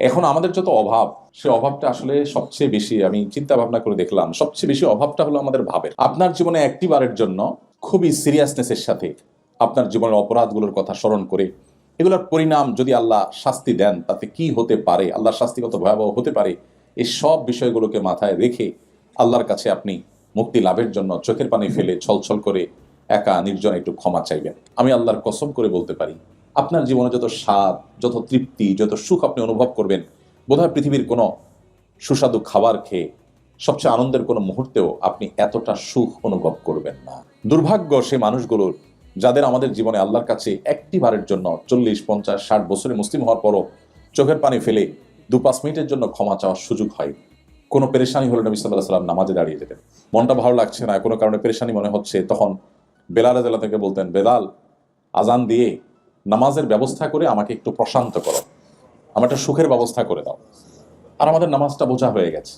এখন আমাদের যত অভাব সে অভাবটা আসলে সবচেয়ে বেশি আমি চিন্তা ভাবনা করে দেখলাম সবচেয়ে বেশি অভাবটা হলো আমাদের ভাবের। আপনার জীবনে একটি বারের জন্য খুবই সিরিয়াসনেসের সাথে আপনার জীবনের অপরাধগুলোর কথা স্মরণ করে এগুলোর পরিণাম যদি আল্লাহ শাস্তি দেন তাতে কি হতে পারে? আল্লাহর শাস্তি কত ভয়াবহ হতে পারে? এই সব বিষয়গুলোকে মাথায় রেখে আল্লাহর কাছে আপনি মুক্তি লাভের জন্য চোখের পানি ফেলে ছলছল করে একা নির্জন একটু ক্ষমা চাইবেন। আমি আল্লাহর কসম করে বলতে পারি, আপনার জীবনে যত স্বাদ, যত তৃপ্তি, যত সুখ আপনি অনুভব করবেন, বোধহয় পৃথিবীর কোনো সুস্বাদু খাবার খেয়ে, সবচেয়ে আনন্দের কোনো মুহূর্তেও আপনি এতটা সুখ অনুভব করবেন না। দুর্ভাগ্য সে মানুষগুলোর, যাদের আমাদের জীবনে আল্লাহর কাছে একটি বারের জন্য চল্লিশ, পঞ্চাশ, ষাট বছরে মুসলিম হওয়ার পরও চোখের পানি ফেলে দু, পাঁচ মিনিটের জন্য ক্ষমা চাওয়ার সুযোগ হয়। কোনো পেরেশানি হলে নবী সাল্লাহ সাল্লাম নামাজে দাঁড়িয়ে যেতেন। মনটা ভালো লাগছে না, কোনো কারণে পেরেশানি মনে হচ্ছে, তখন বেলাল রাজাল্লাহ থেকে বলতেন, বেলাল আজান দিয়ে নামাজের ব্যবস্থা করে আমাকে একটু প্রশান্ত করো। আমার একটা সুখের ব্যবস্থা করে দাও। আর আমাদের নামাজটা বোঝা হয়ে গেছে।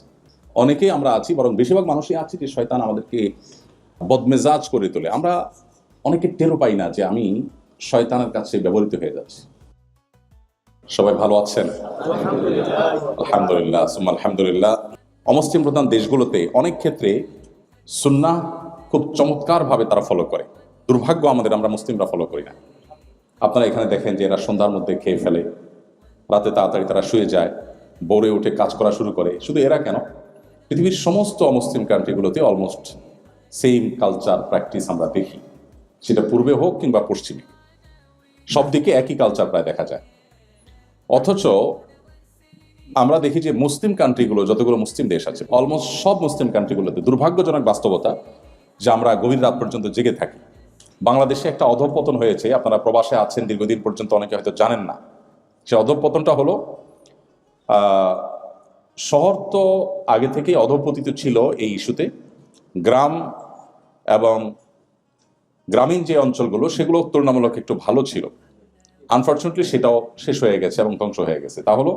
অনেকেই আমরা আছি, বরং বেশিরভাগ মানুষই আছি যে শয়তান আমাদেরকে বদমেজাজ করে তোলে। আমরা অনেকে টেরও পাই না যে আমি শয়তানের কাছে ব্যবহৃত হয়ে যাচ্ছি। সবাই ভালো আছেন? আলহামদুলিল্লাহ আলহামদুলিল্লাহ। অমুসলিম প্রধান দেশগুলোতে অনেক ক্ষেত্রে সুন্নাহ খুব চমৎকারভাবে তারা ফলো করে। দুর্ভাগ্য আমাদের, আমরা মুসলিমরা ফলো করি না। আপনারা এখানে দেখেন যে এরা সন্ধ্যার মধ্যে খেয়ে ফেলে। রাতে তাড়াতাড়ি তারা শুয়ে যায় বোরে উঠে কাজ করা শুরু করে। শুধু এরা কেন? পৃথিবীর সমস্ত অমুসলিম কান্ট্রিগুলোতে অলমোস্ট সেম কালচার প্র্যাকটিস আমরা দেখি। সেটা পূর্বে হোক কিংবা পশ্চিমে। সব দিকে একই কালচার প্রায় দেখা যায়। অথচ আমরা দেখি যে মুসলিম কান্ট্রিগুলো যতগুলো মুসলিম দেশ আছে অলমোস্ট সব মুসলিম কান্ট্রিগুলোতে দুর্ভাগ্যজনক বাস্তবতা যে আমরা গভীর রাত পর্যন্ত জেগে থাকি। বাংলাদেশে একটা অধঃপতন হয়েছে, আপনারা প্রবাসে আছেন, দীর্ঘদিন পর্যন্ত অনেকে হয়তো জানেন না। সে অধঃপতনটা হলো শহর তো আগে থেকেই অধঃপতিত ছিল এই ইস্যুতে। গ্রাম এবং গ্রামীণ যে অঞ্চলগুলো, সেগুলো তুলনামূলক একটু ভালো ছিল। আনফর্চুনেটলি সেটাও শেষ হয়ে গেছে এবং ধ্বংস হয়ে গেছে। তা হলো,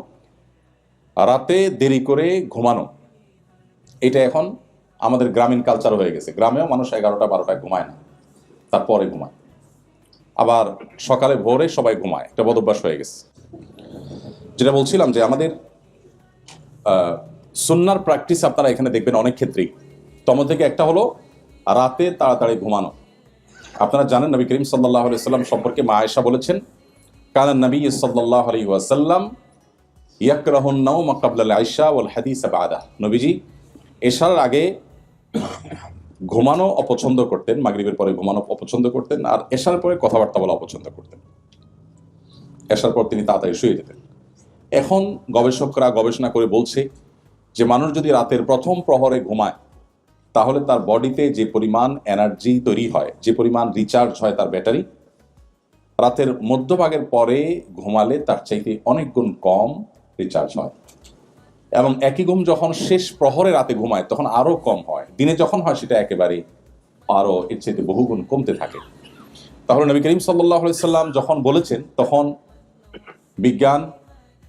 রাতে দেরি করে ঘুমানো। এটা এখন আমাদের গ্রামীণ কালচার হয়ে গেছে। গ্রামেও মানুষ এগারোটা, বারোটায় ঘুমায় না। তারপরে ঘুমায়। আবার সকালে ভোরে সবাই ঘুমায়। একটা বদভ্যাস হয়ে গেছে। যেটা বলছিলাম যে আমাদের সুন্নার প্র্যাকটিস আপনারা এখানে দেখবেন অনেক ক্ষেত্রেই। তম থেকে একটা হলো রাতে তাড়াতাড়ি ঘুমানো। আপনারা জানেন নবী করিম সাল্লাহ সাল্লাম সম্পর্কে মা আয়েশা বলেছেন কানান নবী সাল্লাহ আলী ওয়াসাল্লাম ইয়াকরাহুন নাউম কাবলাল আয়েশা ওয়াল হাদিস বাদা। নবীজি এশার আগে ঘুমানো অপছন্দ করতেন, মাগরিবের পরে ঘুমানো অপছন্দ করতেন আর এশার পরে কথাবার্তা বলা অপছন্দ করতেন। এশার পর তিনি তাড়াতাড়ি শুয়ে যেতেন। এখন গবেষকরা গবেষণা করে বলছে যে মানুষ যদি রাতের প্রথম প্রহরে ঘুমায়, তাহলে তার বডিতে যে পরিমাণ এনার্জি তৈরি হয়, যে পরিমাণ রিচার্জ হয় তার ব্যাটারি, রাতের মধ্যভাগের পরে ঘুমালে তার চাইতে অনেক গুণ কম রিচার্জ হয়। এবং একই ঘুম যখন শেষ প্রহরে রাতে ঘুমায়, তখন আরও কম হয়। দিনে যখন হয়, সেটা একেবারে আরও এর বহুগুণ কমতে থাকে। তাহলে নবী করিম সাল্লাহ সাল্লাম যখন বলেছেন, তখন বিজ্ঞান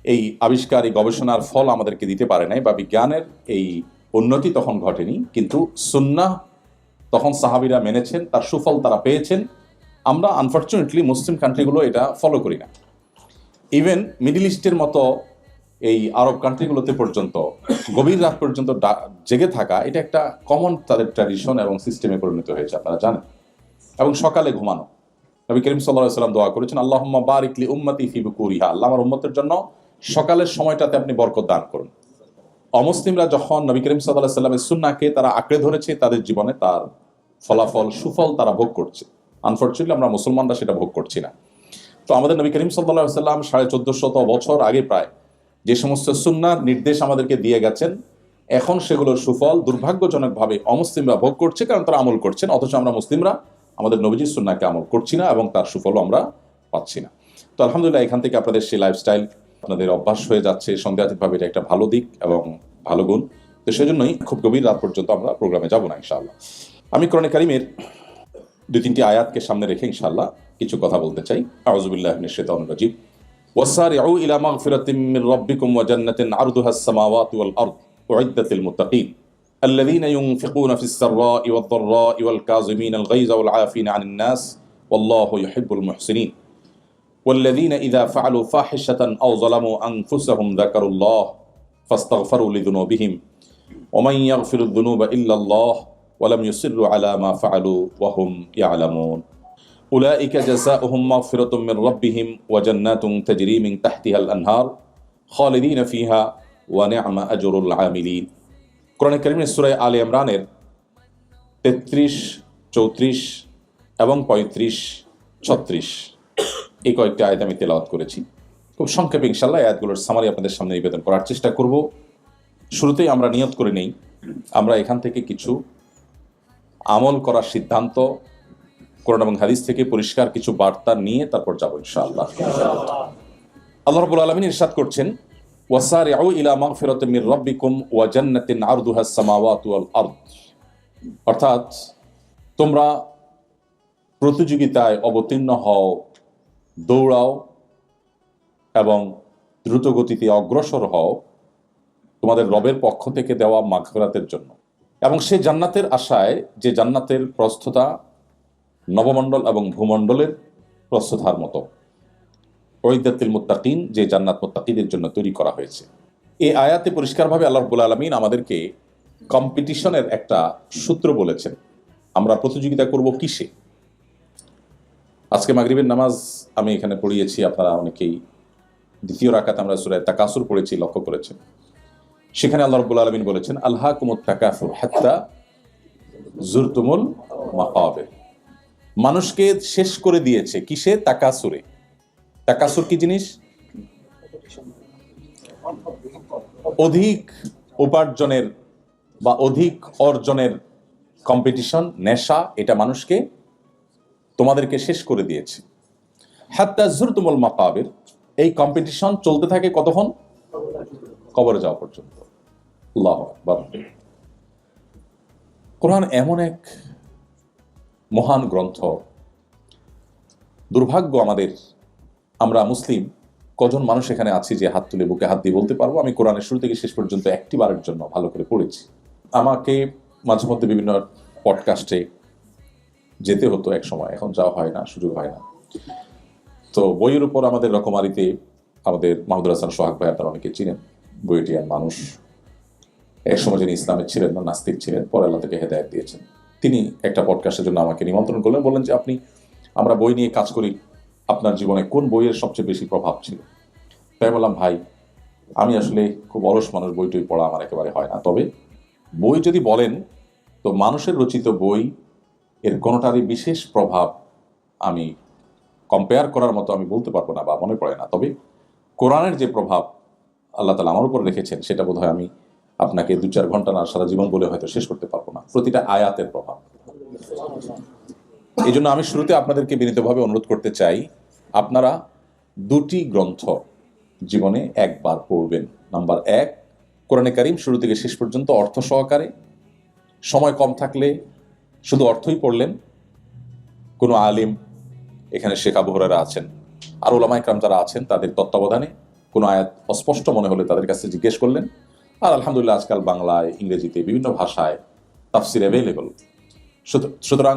এই আবিষ্কার, এই গবেষণার ফল আমাদেরকে দিতে পারে নাই বা বিজ্ঞানের এই উন্নতি তখন ঘটেনি। কিন্তু সুন্নাহ তখন সাহাবিরা মেনেছেন, তার সুফল তারা পেয়েছেন। আমরা আনফর্চুনেটলি মুসলিম কান্ট্রিগুলো এটা ফলো করি না। ইভেন মিডিল ইস্টের মতো এই আরব কান্ট্রিগুলোতে পর্যন্ত, গভীর রাত পর্যন্ত জেগে থাকা, এটা একটা কমন তাদের ট্র্যাডিশন এবং সিস্টেমে পরিণত হয়েছে, আপনারা জানেন। এবং সকালে ঘুমানো। নবী করিম সাল্লাহ সাল্লাম দোয়া করেছেন আল্লাহ বারিকলি উম্মতি ফি বুকুরিহা। আল্লাহ আমার উম্মতের জন্য সকালের সময়টাতে আপনি বরকত দান করুন। অমুসলিমরা যখন নবী করিম সাল্লাহ সাল্লামের সুন্নাকে তারা আঁকড়ে ধরেছে, তাদের জীবনে তার ফলাফল, সুফল তারা ভোগ করছে। আনফর্চুনেটলি আমরা মুসলমানরা সেটা ভোগ করছি না। তো আমাদের নবী করিম সাল্লাহ সাল্লাম সাড়ে চোদ্দ শত বছর আগে প্রায় যে সমস্ত সুন্নার নির্দেশ আমাদেরকে দিয়ে গেছেন, এখন সেগুলোর সুফল দুর্ভাগ্যজনকভাবে অমুসলিমরা ভোগ করছে কারণ তারা আমল করছেন, অথচ আমরা মুসলিমরা আমাদের নবীজির সুন্নাকে আমল করছি না এবং তার সুফলও আমরা পাচ্ছি না। তো আলহামদুলিল্লাহ এখান থেকে আপনাদের সেই লাইফস্টাইল আপনাদের অভ্যাস হয়ে যাচ্ছে, সন্দেহাতীতভাবে এটা একটা ভালো দিক এবং ভালো গুণ। তো সেজন্যই খুব গভীর রাত পর্যন্ত আমরা প্রোগ্রামে যাব না, ইনশাআল্লাহ। আমি কোরআনে কারিমের দুই তিনটি আয়াতকে সামনে রেখে ইনশাআল্লাহ কিছু কথা বলতে চাই। আউজুবিল্লাহ শাইতানির রাজিম। وسارعوا إلى مغفرة من ربكم وجنة عرضها السماوات والأرض أعدت للمتقين. الذين ينفقون في السراء والضراء والكاظمين الغيظ والعافين عن الناس والله يحب المحسنين. والذين إذا فعلوا فاحشة أو ظلموا أنفسهم ذكروا الله فاستغفروا لذنوبهم. ومن يغفر الذنوب إلا الله ولم يصروا على ما فعلوا وهم يعلمون. أولئك جزاؤهم مغفرة من ربهم وجنات تجري من تحتها الأنهار خالدين فيها ونعم أجر العاملين কোরআন করিমের সুরায় আলে ইমরানের তেত্রিশ চৌত্রিশ এবং পঁয়ত্রিশ ছত্রিশ এই কয়েকটি আয়াত আমি তেলাওয়াত করেছি খুব সংক্ষেপে ইনশাল্লাহ এই আয়াতগুলোর সামারি আপনাদের সামনে নিবেদন করার চেষ্টা করব শুরুতেই আমরা নিয়ত করে নেই আমরা এখান থেকে কিছু আমল করার সিদ্ধান্ত কোরআন এবং হাদিস থেকে পরিষ্কার কিছু বার্তা নিয়ে তারপর যাব ইনশাআল্লাহ। আল্লাহ রাব্বুল আলামিন ইরশাদ করছেন, ওয়াসারিউ ইলা মাগফিরাতিন মির রাব্বিকুম ওয়া জান্নাতিন আরদুহাস সামাওয়াতু ওয়াল আরদ। অর্থাৎ, তোমরা প্রতিযোগিতায় অবতীর্ণ হও, দৌড়াও এবং দ্রুত গতিতে অগ্রসর হও তোমাদের রবের পক্ষ থেকে দেওয়া মাগফিরাতের জন্য। এবং সে জান্নাতের আশায় যে জান্নাতের প্রস্থতা নবমণ্ডল এবং ভূমণ্ডলের প্রস্থতার মতো। ওইদাতিল মুত্তাকিন, যে জান্নাত মুত্তাকিদের জন্য তৈরি করা হয়েছে। এই আয়াতে পরিষ্কারভাবে আল্লাহ রব্বুল আলমিন আমাদেরকে কম্পিটিশনের একটা সূত্র বলেছেন। আমরা প্রতিযোগিতা করব কিসে? আজকে মাগরিবের নামাজ আমি এখানে পড়িয়েছি, আপনারা অনেকেই দ্বিতীয় রাকাত আমরা সুরায় তাকাসুর পড়েছি, লক্ষ্য করেছেন। সেখানে আল্লাহ রব্বুল আলমিন বলেছেন আল্লাহ কুমুত তাকাফুর হাত্তা জুরতুমুল মাকাবের। মানুষকে শেষ করে দিয়েছে কিসে? তাকাসুরে। তাকাসুর কি জিনিস? অধিক উপার্জনের বা অধিক অর্জনের কম্পিটিশন নেশা, এটা মানুষকে তোমাদেরকে শেষ করে দিয়েছে। হাত্তা জুরতুমুল মাকাবের, এই কম্পিটিশন চলতে থাকে কতক্ষণ? কবরে যাওয়া পর্যন্ত। কোরআন এমন এক মহান গ্রন্থ। দুর্ভাগ্য আমাদের, আমরা মুসলিম, কজন মানুষ এখানে আছি যে হাত তুলে বুকে হাত দিয়ে বলতে পারব? আমি কোরআনের শুরু থেকে শেষ পর্যন্ত একটি বারের জন্য ভালো করে পড়েছি। আমাকে মাঝে মধ্যে বিভিন্ন পডকাস্টে যেতে হতো এক সময়, এখন যাওয়া হয় না, সুযোগ হয় না। তো বইয়ের উপর আমাদের রকমারিতে আমাদের মাহমুদুল হাসান, সোহাগ ভাই আপনারা অনেকে চিনেন। বইটিয়ার মানুষ, এক সময় যিনি ইসলামের ছিলেন না, নাস্তিক ছিলেন, পরে আল্লাহ থেকে হেদায়ত দিয়েছেন। তিনি একটা পডকাস্টের জন্য আমাকে নিমন্ত্রণ করলেন। বললেন যে, আপনি, আমরা বই নিয়ে কাজ করি, আপনার জীবনে কোন বইয়ের সবচেয়ে বেশি প্রভাব ছিল? তাই বললাম, ভাই, আমি আসলে খুব অলস মানুষ বই পড়া আমার একেবারে হয় না। তবে বই যদি বলেন, তো মানুষের রচিত বই এর কোনোটারই বিশেষ প্রভাব আমি কম্পেয়ার করার মতো আমি বলতে পারব না বা মনে পড়ে না। তবে কোরআনের যে প্রভাব আল্লাহ তালা আমার উপর রেখেছেন, সেটা বোধহয় আমি আপনাকে দু চার ঘণ্টা না সারা জীবন বলে হয়তো শেষ করতে পারব প্রতিটা আয়াতের প্রভাব। এই জন্য আমি শুরুতে আপনাদেরকে বিনীতভাবে অনুরোধ করতে চাই, আপনারা দুটি গ্রন্থ জীবনে একবার পড়বেন। নাম্বার এক, কোরআনে কারিম শুরু থেকে শেষ পর্যন্ত অর্থ সহকারে। সময় কম থাকলে শুধু অর্থই পড়লেন। কোনো আলিম এখানে শেখা আছেন। আর ওলামা ইকরাম যারা আছেন, তাদের তত্ত্বাবধানে কোনো আয়াত অস্পষ্ট মনে হলে তাদের কাছে জিজ্ঞেস করলেন। আর আলহামদুলিল্লাহ আজকাল বাংলায়, ইংরেজিতে বিভিন্ন ভাষায় তাফসির অ্যাভেলেবল সুতরাং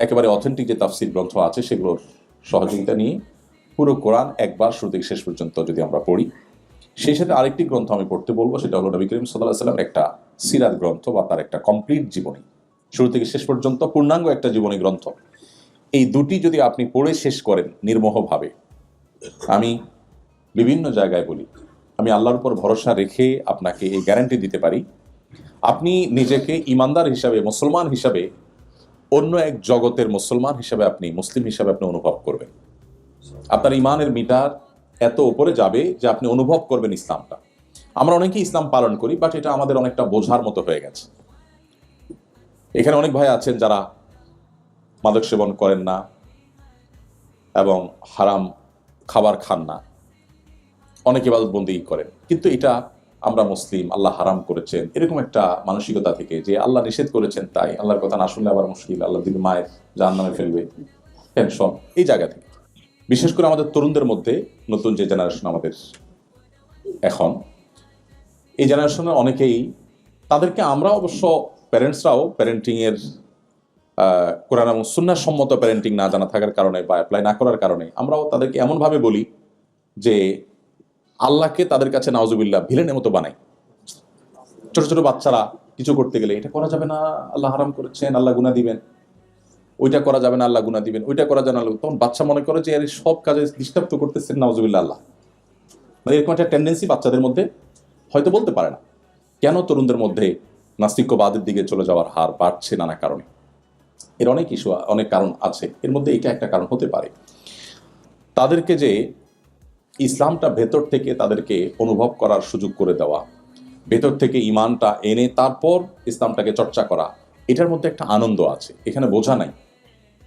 একেবারে অথেন্টিক যে তাফসির গ্রন্থ আছে, সেগুলোর সহযোগিতা নিয়ে পুরো কোরআন একবার শুরু থেকে শেষ পর্যন্ত যদি আমরা পড়ি, সেই সাথে আরেকটি গ্রন্থ আমি পড়তে বলব, সেটা হলো নবী করিম সাল্লাহ সাল্লামের একটা সিরাত গ্রন্থ বা তার একটা কমপ্লিট জীবনী। শুরু থেকে শেষ পর্যন্ত পূর্ণাঙ্গ একটা জীবনী গ্রন্থ। এই দুটি যদি আপনি পড়ে শেষ করেন নির্মোহভাবে, আমি বিভিন্ন জায়গায় বলি, আমি আল্লাহর উপর ভরসা রেখে আপনাকে এই গ্যারান্টি দিতে পারি আপনি নিজেকে ইমানদার হিসাবে, মুসলমান হিসাবে, অন্য এক জগতের মুসলমান হিসাবে আপনি, মুসলিম হিসাবে আপনি অনুভব করবেন। আপনার ইমানের মিটার এত উপরে যাবে যে আপনি অনুভব করবেন ইসলামটা। আমরা অনেকেই ইসলাম পালন করি বাট এটা আমাদের অনেকটা বোঝার মতো হয়ে গেছে। এখানে অনেক ভাই আছেন যারা মাদক সেবন করেন না এবং হারাম খাবার খান না। অনেকে ইবাদতবন্দি করেন। কিন্তু এটা আমরা মুসলিম, আল্লাহ হারাম করেছেন, এরকম একটা মানসিকতা থেকে যে আল্লাহ নিষেধ করেছেন তাই, আল্লাহর কথা না শুনলে আবার মুশকিল, আল্লাহ দিদি মায়ের জাহান নামে ফেলবে টেনশন এই জায়গা থেকে। বিশেষ করে আমাদের তরুণদের মধ্যে নতুন যে জেনারেশন আমাদের এখন, এই জেনারেশনের অনেকেই, তাদেরকে আমরা অবশ্য প্যারেন্টসরাও প্যারেন্টিংয়ের কোরআন এবং সুন্নার সম্মত প্যারেন্টিং না জানা থাকার কারণে বা অ্যাপ্লাই না করার কারণে, আমরাও তাদেরকে এমনভাবে বলি যে আল্লাহকে তাদের কাছে নাওজুবিল্লাহ ভিলেনের মতো বানাই ছোট ছোট বাচ্চারা কিছু করতে গেলে এটা করা যাবে না, আল্লাহ হারাম করেছেন, আল্লাহ গুনা দিবেন। ওইটা করা যাবে না, আল্লাহ গুনা দিবেন, ওইটা করা যাবে না, আল্লাহ তখন বাচ্চা মনে করে যে আরে সব কাজে ডিস্টার্ব তো করতেছেন নাওজুবিল্লাহ আল্লাহ। মানে এরকম একটা টেন্ডেন্সি বাচ্চাদের মধ্যে হয়তো বলতে পারে না। কেন তরুণদের মধ্যে নাস্তিক্যবাদের দিকে চলে যাওয়ার হার বাড়ছে নানা কারণে? এর অনেক ইস্যু অনেক কারণ আছে। এর মধ্যে এটা একটা কারণ হতে পারে। তাদেরকে যে ইসলামটা ভেতর থেকে তাদেরকে অনুভব করার সুযোগ করে দেওয়া, ভেতর থেকে ইমানটা এনে তারপর ইসলামটাকে চর্চা করা, এটার মধ্যে একটা আনন্দ আছে, এখানে বোঝা নাই।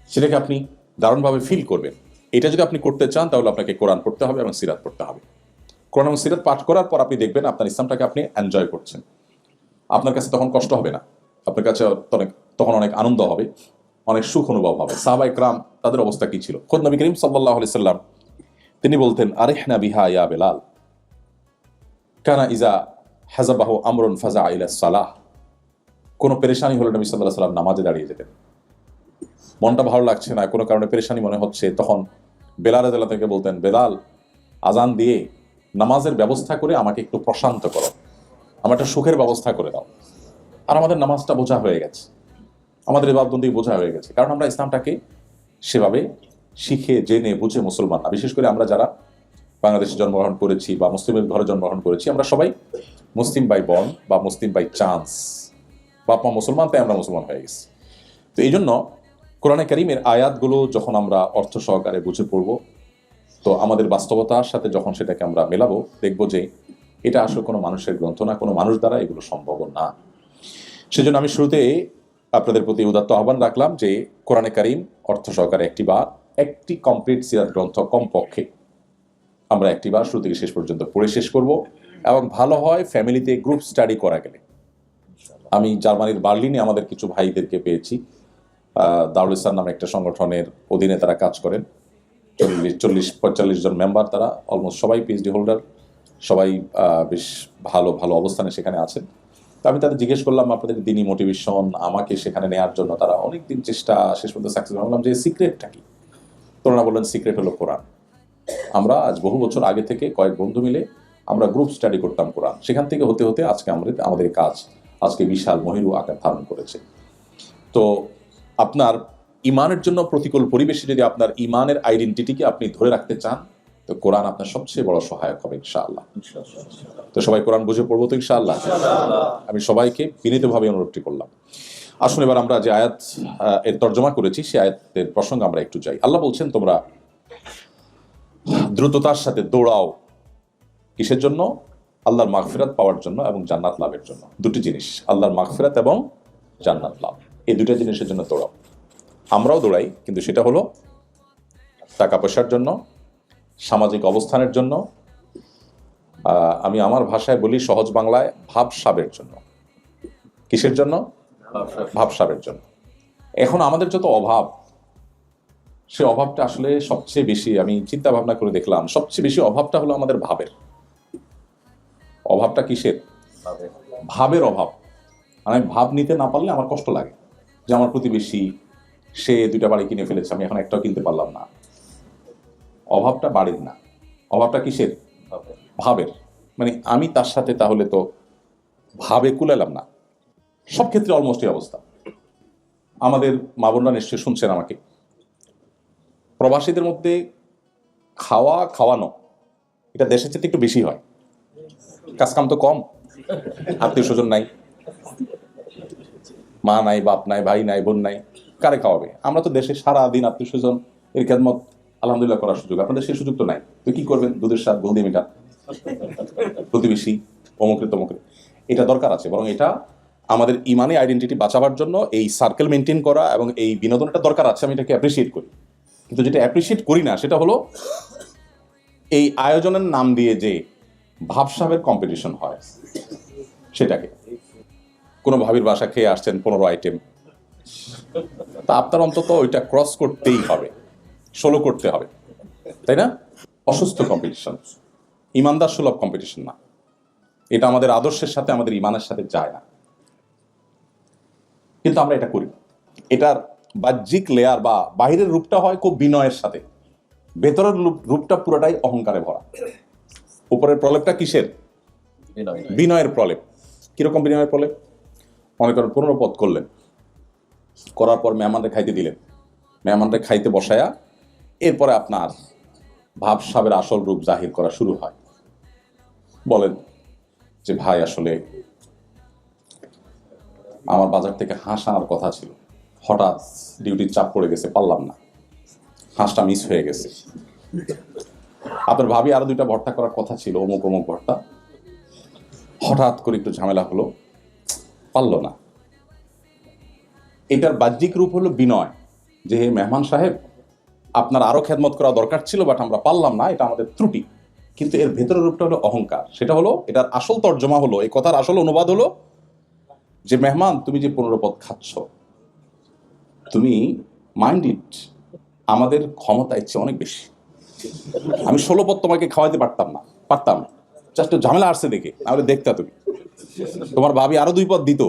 সেটাকে আপনি দারুণভাবে ফিল করবেন। এটা যদি আপনি করতে চান, তাহলে আপনাকে কোরআন পড়তে হবে এবং সিরাত পড়তে হবে। কোরআন এবং সিরাত পাঠ করার পর আপনি দেখবেন আপনার ইসলামটাকে আপনি এনজয় করছেন। আপনার কাছে তখন কষ্ট হবে না। আপনার কাছে অনেক, তখন অনেক আনন্দ হবে, অনেক সুখ অনুভব হবে। সাহাবা ইকরাম তাদের অবস্থা কী ছিল? খোদ নবী করিম সাল্লাহ আলি সাল্লাম তিনি বলতেন, আরেহনা বিহা ইয়া বেলাল। কানা ইজা হাজাবাহ আমরুন ফাজা ইলা সালাহ। কোনো পেরেশানি হলে নবী সাল্লাহ সাল্লাম নামাজে দাঁড়িয়ে যেতেন। মনটা ভালো লাগছে না, কোনো কারণে পেরেশানি মনে হচ্ছে, তখন বেলাল রাজাল্লাহ থেকে বলতেন, বেলাল, আজান দিয়ে নামাজের ব্যবস্থা করে আমাকে একটু প্রশান্ত করো। আমার একটা সুখের ব্যবস্থা করে দাও। আর আমাদের নামাজটা বোঝা হয়ে গেছে। আমাদের এবাদবন্দি বোঝা হয়ে গেছে। কারণ আমরা ইসলামটাকে সেভাবে শিখে, জেনে, বুঝে মুসলমান। না বিশেষ করে আমরা যারা বাংলাদেশে জন্মগ্রহণ করেছি বা মুসলিমের ঘরে জন্মগ্রহণ করেছি, আমরা সবাই মুসলিম বাই বর্ন বা মুসলিম বাই চান্স। বাপ, মা মুসলমান, তাই আমরা মুসলমান হয়ে গেছি। তো এই জন্য কোরআনে করিমের আয়াতগুলো যখন আমরা অর্থ সহকারে বুঝে পড়ব, তো আমাদের বাস্তবতার সাথে যখন সেটাকে আমরা মেলাবো, দেখব যে এটা আসলে কোনো মানুষের গ্রন্থ না, কোনো মানুষ দ্বারা এগুলো সম্ভব না। সেজন্য আমি শুরুতে আপনাদের প্রতি উদাত্ত আহ্বান রাখলাম যে কোরআনে কারিম অর্থ সহকারে একটি বার একটি কমপ্লিট সিরাত গ্রন্থ কমপক্ষে। আমরা একটি বার শুরু থেকে শেষ পর্যন্ত পড়ে শেষ করব এবং ভালো হয় ফ্যামিলিতে গ্রুপ স্টাডি করা গেলে। আমি জার্মানির বার্লিনে আমাদের কিছু ভাইদেরকে পেয়েছি। দারুল ইসলাম নামে একটা সংগঠনের অধীনে তারা কাজ করেন। চল্লিশ চল্লিশ, পঁয়তাল্লিশ জন মেম্বার তারা অলমোস্ট সবাই পিএইচডি হোল্ডার সবাই বেশ ভালো ভালো অবস্থানে সেখানে আছেন। তো আমি তাদের জিজ্ঞেস করলাম, আপনাদের দিনই মোটিভেশন আমাকে সেখানে নেওয়ার জন্য? তারা অনেক দিন চেষ্টা, শেষ পর্যন্ত সাকসেস বললাম যে সিক্রেটটা কি? তোরা বললেন সিক্রেট হলো কোরআন। আমরা আজ বহু বছর আগে থেকে কয়েক বন্ধু মিলে আমরা গ্রুপ স্টাডি করতাম কোরআন। সেখান থেকে হতে হতে আজকে আমাদের আমাদের কাজ আজকে বিশাল মহিরু আকার ধারণ করেছে। তো আপনার ইমানের জন্য প্রতিকূল পরিবেশে যদি আপনার ইমানের আইডেন্টিটিকে আপনি ধরে রাখতে চান তো কোরআন আপনার সবচেয়ে বড় সহায়ক হবে ইনশাআল্লাহ। তো সবাই কোরআন বুঝে পড়ব তো ইনশাআল্লাহ। আমি সবাইকে বিনীতভাবে অনুরোধটি করলাম। আসুন, এবার আমরা যে আয়াত এর তর্জমা করেছি সেই আয়াতের প্রসঙ্গে আমরা একটু যাই আল্লাহ বলছেন, তোমরা দ্রুততার সাথে দৌড়াও। কিসের জন্য? আল্লাহর মাগফিরাত পাওয়ার জন্য এবং জান্নাত লাভের জন্য। দুটি জিনিস, আল্লাহর মাগফিরাত এবং জান্নাত লাভ। এই দুটো জিনিসের জন্য দৌড়াও। আমরাও দৌড়াই, কিন্তু সেটা হলো টাকা পয়সার জন্য, সামাজিক অবস্থানের জন্য আমি আমার ভাষায় বলি সহজ বাংলায়, ভাবসাবের জন্য। কিসের জন্য? ভাবসাবের জন্য। এখন আমাদের যত অভাব সে অভাবটা আসলে সবচেয়ে বেশি আমি চিন্তা ভাবনা করে দেখলাম সবচেয়ে বেশি অভাবটা হলো আমাদের ভাবের। অভাবটা কিসের? ভাবের। অভাব। আমি ভাব নিতে না পারলে আমার কষ্ট লাগে যে আমার প্রতিবেশী সে দুইটা বাড়ি কিনে ফেলেছে আমি এখন একটাও কিনতে পারলাম না। অভাবটা বাড়ির না। অভাবটা কিসের? ভাবের। মানে আমি তার সাথে তাহলে তো ভাবে কুলালাম না। সব ক্ষেত্রে অলমোস্ট এই অবস্থা। আমাদের মা বোনরা নিশ্চয়ই শুনছেন আমাকে। প্রবাসীদের মধ্যে খাওয়া, খাওয়ানো, এটা দেশের চেয়ে একটু বেশি হয়। কাজকাম তো কম আত্মীয় স্বজন নাই। মা নাই, বাপ নাই, ভাই নাই, বোন নাই, কারে খাওয়াবে? আমরা তো দেশে সারা দিন আত্মীয় স্বজন এর খেদমত আলহামদুলিল্লাহ করার সুযোগ। আপনাদের সেই সুযোগ তো নাই। তো কি করবেন? দুধের স্বাদ গোল দিয়ে মেটা প্রতিবেশী, অমুকরে তমুকরে। এটা দরকার আছে, বরং এটা আমাদের ইমানে আইডেন্টিটি বাঁচাবার জন্য এই সার্কেল মেনটেন করা এবং এই বিনোদনটা দরকার আছে, আমি এটাকে অ্যাপ্রিসিয়েট করি। কিন্তু যেটা অ্যাপ্রিসিয়েট করি না, সেটা হলো এই আয়োজনের নাম দিয়ে যে ভাবসাবের কম্পিটিশন হয়, সেটাকে। কোনো ভাবির বাসা খেয়ে আসছেন পনেরো আইটেম তা আপনার অন্তত ওইটা ক্রস করতেই হবে ষোলো করতে হবে, তাই না? অসুস্থ কম্পিটিশন ইমানদার সুলভ কম্পিটিশন না। এটা আমাদের আদর্শের সাথে, আমাদের ইমানের সাথে যায় না। কিন্তু আমরা এটা করি এটার বাহ্যিক লেয়ার বা বাহিরের রূপটা হয় খুব বিনয়ের সাথে। ভেতরের রূপটা পুরোটাই অহংকারে ভরা। উপরের প্রলেপটা কিসের? বিনয়ের প্রলেপ। কীরকম বিনয়ের প্রলেপ? মনে করেন পনেরো পথ করলেন। করার পর মেহমানরে খাইতে দিলেন। মেহমানরে খাইতে বসায়া এরপরে আপনার ভাবসাবের আসল রূপ জাহির করা শুরু হয়। বলেন যে ভাই আসলে আমার বাজার থেকে হাঁস আনার কথা ছিল। হঠাৎ ডিউটির চাপ পড়ে গেছে, পারলাম না। হাঁসটা মিস হয়ে গেছে। আপনার ভাবি আরও দুইটা ভর্তা করার কথা ছিল, অমুক অমুক ভর্তা। হঠাৎ করে একটু ঝামেলা হলো, পারল না। এটার বাহ্যিক রূপ হলো বিনয়, যে হে মেহমান সাহেব, আপনার আরও খেদমত করা দরকার ছিল বাট আমরা পারলাম না, এটা আমাদের ত্রুটি। কিন্তু এর ভেতরের রূপটা হলো অহংকার। সেটা হলো, এটার আসল তর্জমা হলো, এই কথার আসল অনুবাদ হলো যে মেহমান, তুমি যে পনেরো পদ খাচ্ছ, তুমি মাইন্ড ইট আমাদের ক্ষমতা ইচ্ছে অনেক বেশি। আমি ষোলো পদ তোমাকে খাওয়াইতে পারতাম না, পারতাম জাস্ট ঝামেলা আসছে দেখে তাহলে দেখতে তুমি। তোমার ভাবি আরও দুই পদ দিত।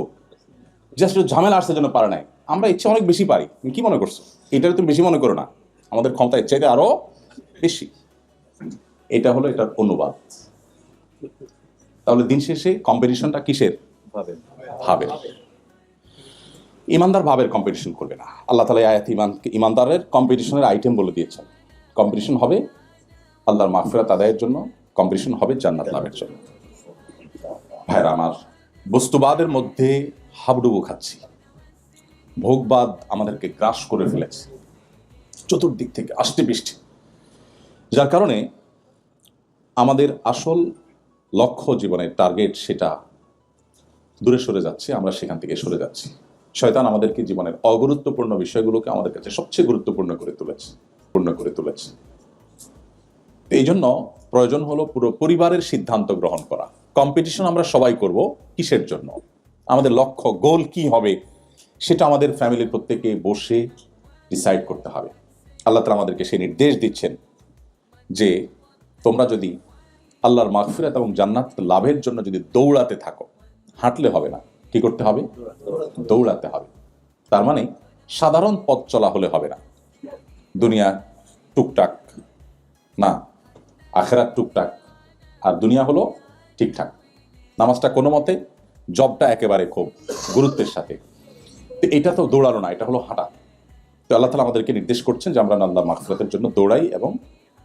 জাস্ট ঝামেলা আসছে জন্য পারে নাই। আমরা ইচ্ছে অনেক বেশি পারি। তুমি কি মনে করছ? এটারে তুমি বেশি মনে করো না। আমাদের ক্ষমতা ইচ্ছে এটা আরও বেশি। এটা হলো এটার অনুবাদ। তাহলে দিন শেষে কম্পিটিশনটা কিসের? ভাবের। ইমানদার ভাবের কম্পিটিশন করবে না। আল্লাহ তালা আয়াত ইমান ইমানদারের কম্পিটিশনের আইটেম বলে দিয়েছেন। কম্পিটিশন হবে আল্লাহর মাগফিরাত আদায়ের জন্য কম্পিটিশন হবে জান্নাত লাভের জন্য। ভাইরা, আমার বস্তুবাদের মধ্যে হাবডুবু খাচ্ছি। ভোগবাদ আমাদেরকে গ্রাস করে ফেলেছে। চতুর্দিক থেকে আষ্টে বৃষ্টি যার কারণে আমাদের আসল লক্ষ্য জীবনের টার্গেট সেটা দূরে সরে যাচ্ছে, আমরা সেখান থেকে সরে যাচ্ছি। শয়তান আমাদেরকে জীবনের অগুরুত্বপূর্ণ বিষয়গুলোকে আমাদের কাছে সবচেয়ে গুরুত্বপূর্ণ করে তুলেছে, পূর্ণ করে তুলেছে। এই জন্য প্রয়োজন হলো পুরো পরিবারের সিদ্ধান্ত গ্রহণ করা। কম্পিটিশন আমরা সবাই করব কিসের জন্য? আমাদের লক্ষ্য গোল কি হবে? সেটা আমাদের ফ্যামিলির প্রত্যেকে বসে ডিসাইড করতে হবে। আল্লাহ তালা আমাদেরকে সেই নির্দেশ দিচ্ছেন যে তোমরা যদি আল্লাহর মাগফিরাত এবং জান্নাত লাভের জন্য যদি দৌড়াতে থাকো হাঁটলে হবে না। কি করতে হবে? দৌড়াতে হবে। তার মানে সাধারণ পথ চলা হলে হবে না। দুনিয়া টুকটাক না, আখেরাত টুকটাক। আর দুনিয়া হলো ঠিকঠাক। নামাজটা কোনো মতে, জবটা একেবারে খুব গুরুত্বের সাথে। তো এটা তো দৌড়ানো না, এটা হলো হাঁটা। তো আল্লাহ তালা আমাদেরকে নির্দেশ করছেন যে আমরা আল্লাহ মাগফিরাতের জন্য দৌড়াই এবং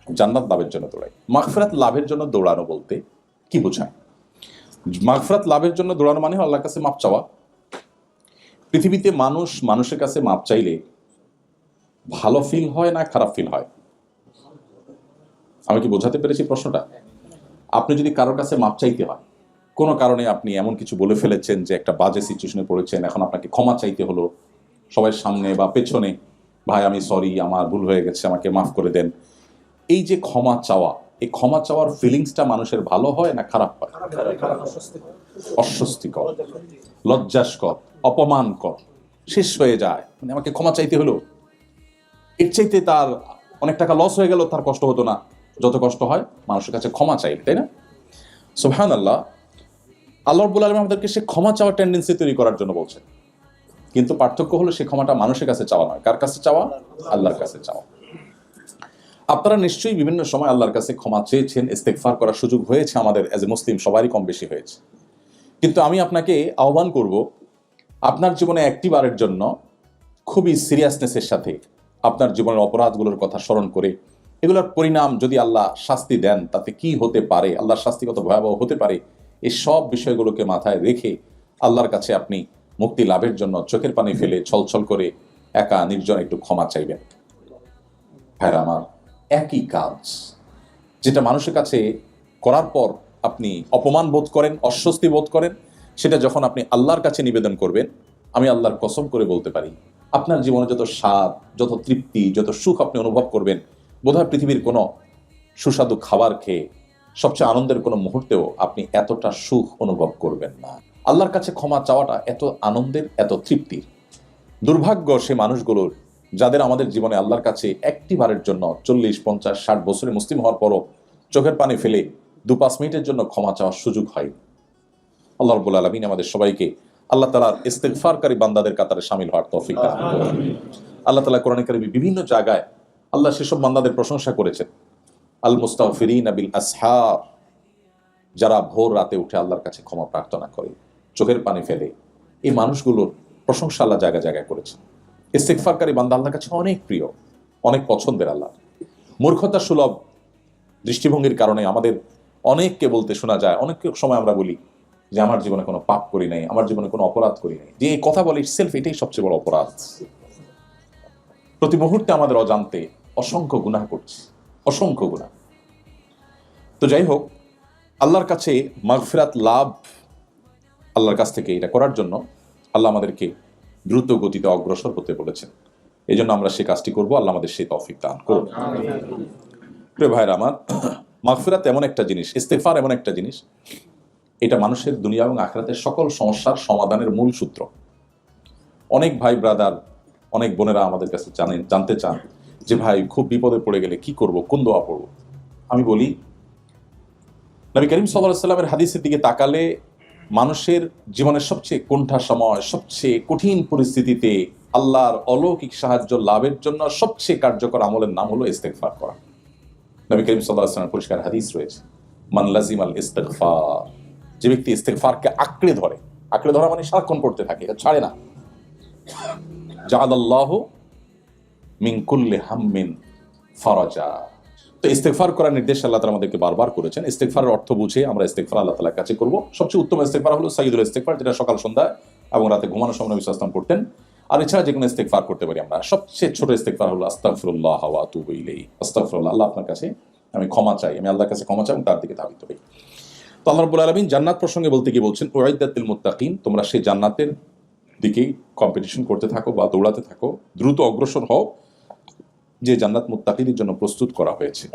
জান্নাত লাভের জন্য দৌড়াই। মাগফিরাত লাভের জন্য দৌড়ানো বলতে কি বোঝায়? মাগফিরাত লাভের জন্য দৌড়ানো মানে আল্লাহর কাছে মাপ চাওয়া। পৃথিবীতে মানুষ মানুষের কাছে মাপ চাইলে ভালো ফিল হয় না খারাপ ফিল হয়? আমি কি বোঝাতে পেরেছি প্রশ্নটা? আপনি যদি কারোর কাছে মাপ চাইতে হয়, কোনো কারণে আপনি এমন কিছু বলে ফেলেছেন যে একটা বাজে সিচুয়েশনে পড়েছেন, এখন আপনাকে ক্ষমা চাইতে হলো সবার সামনে বা পেছনে, ভাই, আমি সরি আমার ভুল হয়ে গেছে, আমাকে মাফ করে দেন। এই যে ক্ষমা চাওয়া এই ক্ষমা চাওয়ার ফিলিংসটা মানুষের ভালো হয় না খারাপ হয়? অস্বস্তিকর, লজ্জাস্কর, অপমানকর, শেষ হয়ে যায়। মানে আমাকে ক্ষমা চাইতে হলো। এর চাইতে তার অনেক টাকা লস হয়ে গেল তার কষ্ট হতো না। যত কষ্ট হয়, মানুষের কাছে ক্ষমা চাইলে তাই না? সুবহান আল্লাহ আল্লাহ রব্বুল আলম আমাদেরকে সে ক্ষমা চাওয়ার টেন্ডেন্সি তৈরি করার জন্য বলছেন। কিন্তু পার্থক্য হলো সে ক্ষমাটা মানুষের কাছে চাওয়া নয়। কার কাছে চাওয়া? আল্লাহর কাছে চাওয়া। আপনারা নিশ্চয়ই বিভিন্ন সময় আল্লাহর কাছে ক্ষমা চেয়েছেন ইস্তেকফার করার সুযোগ হয়েছে আমাদের এজ এ মুসলিম সবারই কম বেশি হয়েছে। কিন্তু আমি আপনাকে আহ্বান করব, আপনার জীবনে একটি বারের জন্য খুবই সিরিয়াসনেসের সাথে আপনার জীবনের অপরাধগুলোর কথা স্মরণ করে, এগুলোর পরিণাম যদি আল্লাহ শাস্তি দেন, তাতে কি হতে পারে, আল্লাহর শাস্তি কত ভয়াবহ হতে পারে, এই সব বিষয়গুলোকে মাথায় রেখে আল্লাহর কাছে আপনি মুক্তি লাভের জন্য চোখের পানি ফেলে ছলছল করে একা নির্জন একটু ক্ষমা চাইবেন। হ্যাঁ আমার একই কাজ, যেটা মানুষের কাছে করার পর আপনি অপমান বোধ করেন, অস্বস্তি বোধ করেন, সেটা যখন আপনি আল্লাহর কাছে নিবেদন করবেন, আমি আল্লাহর কসম করে বলতে পারি, আপনার জীবনে যত স্বাদ, যত তৃপ্তি, যত সুখ আপনি অনুভব করবেন, বোধহয় পৃথিবীর কোনো সুস্বাদু খাবার খেয়ে, সবচেয়ে আনন্দের কোনো মুহূর্তেও আপনি এতটা সুখ অনুভব করবেন না। আল্লাহর কাছে ক্ষমা চাওয়াটা এত আনন্দের, এত তৃপ্তির। দুর্ভাগ্য সে মানুষগুলোর যাদের আমাদের জীবনে আল্লাহর কাছে একটি বারের জন্য চল্লিশ পঞ্চাশ ষাট বছরে মুসলিম হওয়ার পরও চোখের পানি ফেলে দু পাঁচ মিনিটের জন্য ক্ষমা চাওয়ার সুযোগ হয়। আল্লাহ রবুল আলমিন আমাদের সবাইকে আল্লাহ তালার ইস্তেকফারকারী বান্দাদের কাতারে সামিল হওয়ার তৌফিক দান আল্লাহ তালা কোরআন বিভিন্ন জায়গায় আল্লাহ সেসব বান্দাদের প্রশংসা করেছেন। আল মুস্তাফিরিন আবিল আসহার যারা ভোর রাতে উঠে আল্লাহর কাছে ক্ষমা প্রার্থনা করে চোখের পানি ফেলে। এই মানুষগুলোর প্রশংসা আল্লাহ জায়গা জায়গায় করেছেন। ইস্তেকফারকারী বান্দা আল্লাহর কাছে অনেক প্রিয়, অনেক পছন্দের আল্লাহ। মূর্খতা সুলভ দৃষ্টিভঙ্গির কারণে আমাদের অনেককে বলতে শোনা যায় অনেক সময় আমরা বলি যে আমার জীবনে কোনো পাপ করি নাই, আমার জীবনে কোনো অপরাধ করি নাই। যে এই কথা বলে সেলফ এটাই সবচেয়ে বড় অপরাধ। প্রতি মুহূর্তে আমাদের অজান্তে অসংখ্য গুনাহ করছি, অসংখ্য গুনাহ। তো যাই হোক, আল্লাহর কাছে মাগফিরাত লাভ আল্লাহর কাছ থেকে এটা করার জন্য আল্লাহ আমাদেরকে দ্রুত গতিতে অগ্রসর হতে বলেছেন। এই জন্য আমরা সে কাজটি করব। আল্লাহ আমাদের সেই তৌফিক দান করুন। প্রিয় ভাইরা আমার, মাগফিরাত এমন একটা জিনিস ইস্তেফার এমন একটা জিনিস, এটা মানুষের দুনিয়া এবং আখরাতের সকল সমস্যার সমাধানের মূল সূত্র। অনেক ভাই ব্রাদার, অনেক বোনেরা আমাদের কাছে জানেন, জানতে চান যে, ভাই, খুব বিপদে পড়ে গেলে কি করব? কোন দোয়া পড়ব? আমি বলি, নবী করিম সাল্লাহ সাল্লামের হাদিসের দিকে তাকালে মানুষের জীবনের সবচেয়ে কোণঠা সময় সবচেয়ে কঠিন পরিস্থিতিতে আল্লাহর অলৌকিক সাহায্য লাভের জন্য সবচেয়ে কার্যকর আমলের নাম হলো ইস্তেকফার করা। নবী করিম সাল্লাহ পরিষ্কার হাদিস রয়েছে মানলাজিম আল ইস্তেকফার যে ব্যক্তি ইস্তেকফারকে আঁকড়ে ধরে, আঁকড়ে ধরা মানে সারাক্ষণ করতে থাকে, এটা ছাড়ে না। জাদ আল্লাহ মিন কুল্লি হাম্মিন ফরাজা। তো ইস্তেকফার করার নির্দেশ আল্লাহ তালা আমাদেরকে বারবার করেছেন। ইস্তেকফারের অর্থ বুঝে আমরা ইস্তেকফার আল্লাহ তালার কাছে করব। সবচেয়ে উত্তম ইস্তেকফার হলো সাইদুল ইস্তেকফার যেটা সকাল, সন্ধ্যা এবং রাতে ঘুমানোর সময় সাল্লাম করতেন। আর এছাড়া যে কোনো ইস্তেকফার করতে পারি আমরা। সবচেয়ে ছোট ইস্তেকফার হলো আস্তাগফিরুল্লাহ হাওয়া তু বইলেই আস্তাগফিরুল্লাহ, আল্লাহ আপনার কাছে, আমি ক্ষমা চাই, আমি আল্লাহর কাছে ক্ষমা চাই এবং তার দিকে ধাবিত হই। তো আল্লাহ রাব্বুল আলামিন জান্নাত প্রসঙ্গে বলতে গিয়ে বলছেন ওয়াইদাতুল মুত্তাকিন তোমরা সেই জান্নাতের দিকেই কম্পিটিশন করতে থাকো বা দৌড়াতে থাকো, দ্রুত অগ্রসর হও। যে জান্নাত মুত্তাকিদের জন্য প্রস্তুত করা হয়েছে।